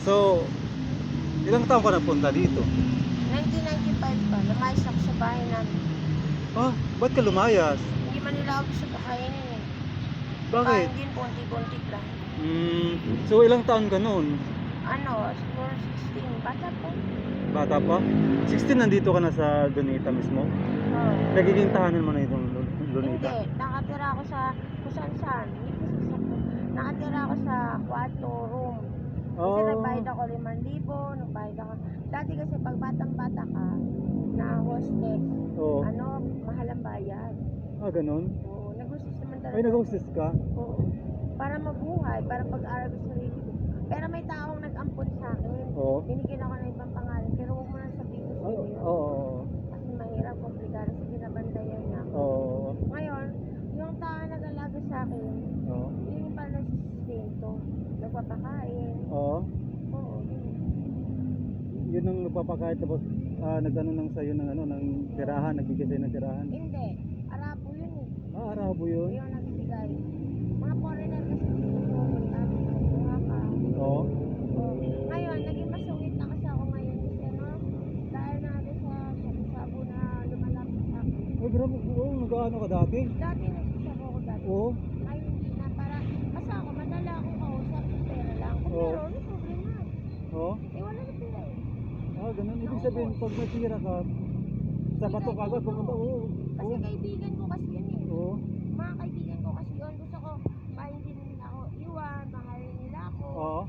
So, ilang taon ka napunta dito? 1995 pa, lumayas ako sa bahay namin. Ah, ba't ka lumayas? Hindi man nila ako gusto kakainin eh. Bakit? Kain din, punti-punti lang. Hmm, so ilang taon ka noon? Ano, siguro 16, bata po. Bata pa? 16 nandito ka na sa Donita mismo? Oo. Nagiging tahanan mo na itong Lu- Hindi, nakatira ako sa kung saan saan. Hindi kasi sa nakatira ako sa kwarto, room. Kasi Oh, nagbayad ako 5,000, nagbayad ako. Dati kasi pag batang bata ka, na hostess, oh. ano, mahal ang bayad. Ah, ganun? Oo, nag-hostess naman talaga. Ay, nag-hostess ka? Oo. Para mabuhay, para pag-aral sa sarili ko. Pero may taong nag-ampon sa akin. Oo. Binigyan ako ng ibang pangalan, pero huwag mo na sabihin ko sa Oo, iyo. oo, oo. Kasi mahirap, komplikado, kasi binabandayan niya ako. Oo, Ngayon, yung tao nag-alaga sa akin, oo. yun yung pala nagsisento. Nagpapakain. Oo. Oo, yun. Yun ang nagpapakain tapos ah, nagano nang sa'yo ng ano, ng tirahan, nagbigay ng tirahan. Hindi, Arabo yun eh. Ah, Arabo yun? Yung nagbigay. Mga foreigner kasi pumunta. Mga ka. Oo. Oo. Ngayon, naging masungit na kasi ako ngayon kasi ano, dahil na ako sa shabu-shabu na lumalapit sa akin. Ay, grabe, oo, nag-ano ka dati? Dati nagsasabu ako dati. Oo. Ngayon hindi na para, basta ako madala akong kausap, pera lang. Kung Oo. meron, may problema. Oo. Eh wala na pera eh. Ah, ganun. Ibig sabihin, pag natira ka, sa bato ka agad, pumunta, oo. Kasi Oo. kaibigan ko kasi yun eh. Oo. Mga kaibigan ko kasi yun. Gusto ko, pa hindi nila ako iwan, mahalin nila ako. Oo.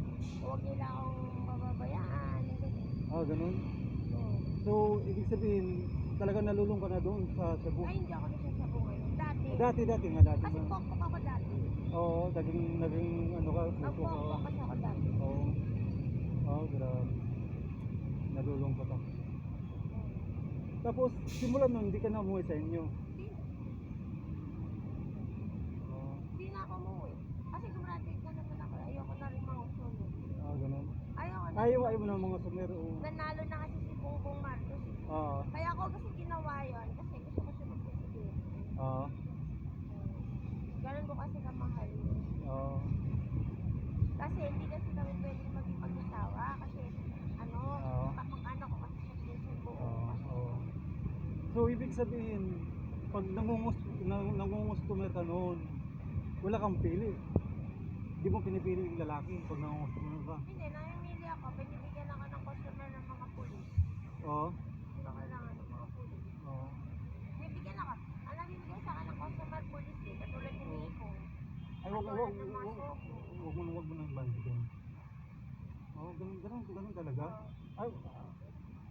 Huwag nila akong mababayaan. Ah, ganun. So, ibig sabihin, talagang nalulung ka na doon sa Cebu. Ay, hindi ako nagsasabu ngayon. Dati. Dati, dati nga, dati Kasi pokpok ako dati. Oo, naging, naging, ano ka, puso ka. Kasi ako dati. Oo. Oo, grabe. Nalulung ka pa. Tapos, simula nun, hindi ka na umuwi sa inyo. Hindi, Oo. hindi na ako umuwi. Kasi gumraduate na naman ako. Ayoko na rin mga usulo. Ah, ganun. Ayoko na. Ayaw, ayaw mo ng mga sumero. Oo. Nanalo na kasi si Bongbong Marcos. eh. Ah, Kaya ako kasi ginawa yun. Kasi gusto ko siya magpresidente. ah, Ganun ko kasi kamahal yun. ah. Kasi hindi kasi kami pwede maging mag-asawa. Kasi ano, Oo. kapag-anak ko kasi sa Quezon buo. Oo, kasi oo. So, ibig sabihin, pag nangungus, nang, nangungustomer ka noon, wala kang pili. Di mo pinipili yung lalaki pag nangungustomer ka. Hindi, namimili ako. Binibigyan ako ng customer ng mga pulis. Oo. Hindi ko kailangan ng mga pulis. Oo. Binibigyan ako. Ang nabibigyan sa akin ng customer pulis eh. Katulad ni. Miko. Ay, wag, wag, wag, wag, wag mo, wag mo nang banditin. Oo, ganun, ganun, ganun talaga. Ay,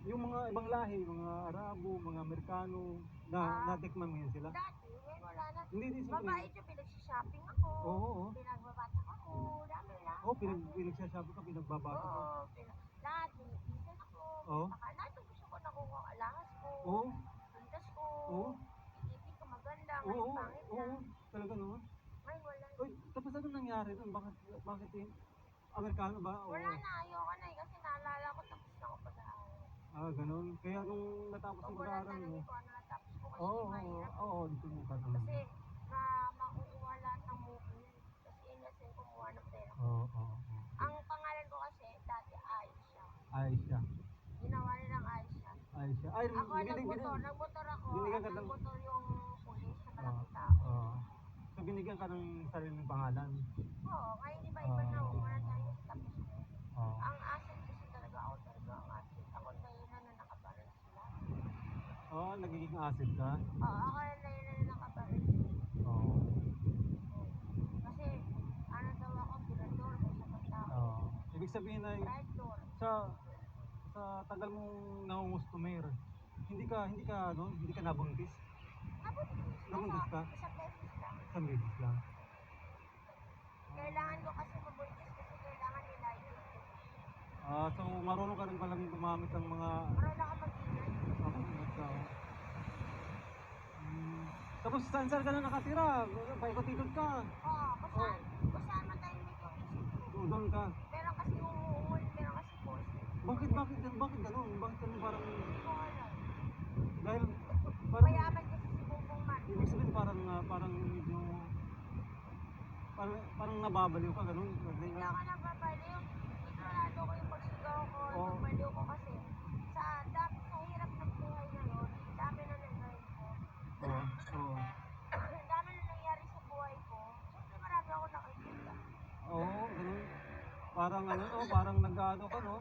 yung mga ibang lahi, mga Arabo, mga Amerikano, na Ah. natikman mo yun sila? Dati, ngayon wala na. Hindi, hindi sila. Mabait yung pinag-shopping ako. Oo, oo. Pinagbabatak ako. Dami lang. Oo, pinag, pinagsasabi ka, pinagbabasa ka. Oo. Pinag, lahat. Pinag-isan ako. Oo. Baka lahat gusto ko nakuha ang alahas ko. Oo, Pintas ko. oo, Isipin ko maganda. oo, Ngayon oo, pangit oo, lang. talaga naman. Ngayon wala. Uy, tapos ano nangyari doon? Bakit, bakit yung Amerikano ba? O, Wala na. Ayoko na eh. Kasi naalala ko tapos na. Ah, ganun. Kaya nung natapos yung mo na pag-aaral mo, ko ano oo, oo, oo, dito mo tanong. Kasi ma makukuha lahat ng movie. Kasi innocent kumuha ng pera. Oo, oo. Ang pangalan ko kasi dati Aisha. Aisha. Ginawa nilang Aisha. Aisha. Ay, Ako nagmotor, nagmotor ako. binigyan ka ng- nagmotor yung na Oo, malaking tao. oo. So, binigyan ka ng sariling pangalan. Oo, ngayon iba iba na. Ah. Mo na tayo sa tapos. Oo. Ang asset kasi talaga ako talaga ang asset. Ako na yun na nakabaril sila. Nagiging acid ka. Oo, ako na yun na nakabaril. Oo. Kasi ano daw ako, tirador, may sakang tao. Oo. Ibig sabihin ay Traitor. sa sa tagal mong nangungustomer, hindi ka hindi ka ano, hindi ka nabuntis. Nabuntis. Nabuntis ka? Isang beses lang. Isang beses lang. Kailangan ko kasi mabuntis kasi kailangan nila yun. Ah, so marunong ka rin palang gumamit ng mga Marunong ako mag-ingat. Ako, ito. Hmm. Tapos saan saan ka na nakatira? Paikot-ikot ka. Oo, kung saan man tayo may tourism. Doon ka. Meron kasi umuungol, meron kasi post. Bakit bakit bakit ganun? Bakit ganun parang ko dahil parang Mayaman kasi si Bongbong Marcos. ibig sabihin parang ah, parang medyo parang parang nababaliw ka ganun. Hindi ako nababaliw. Ignorado ko yung Parang ano, oh, parang nag-ano ka, no?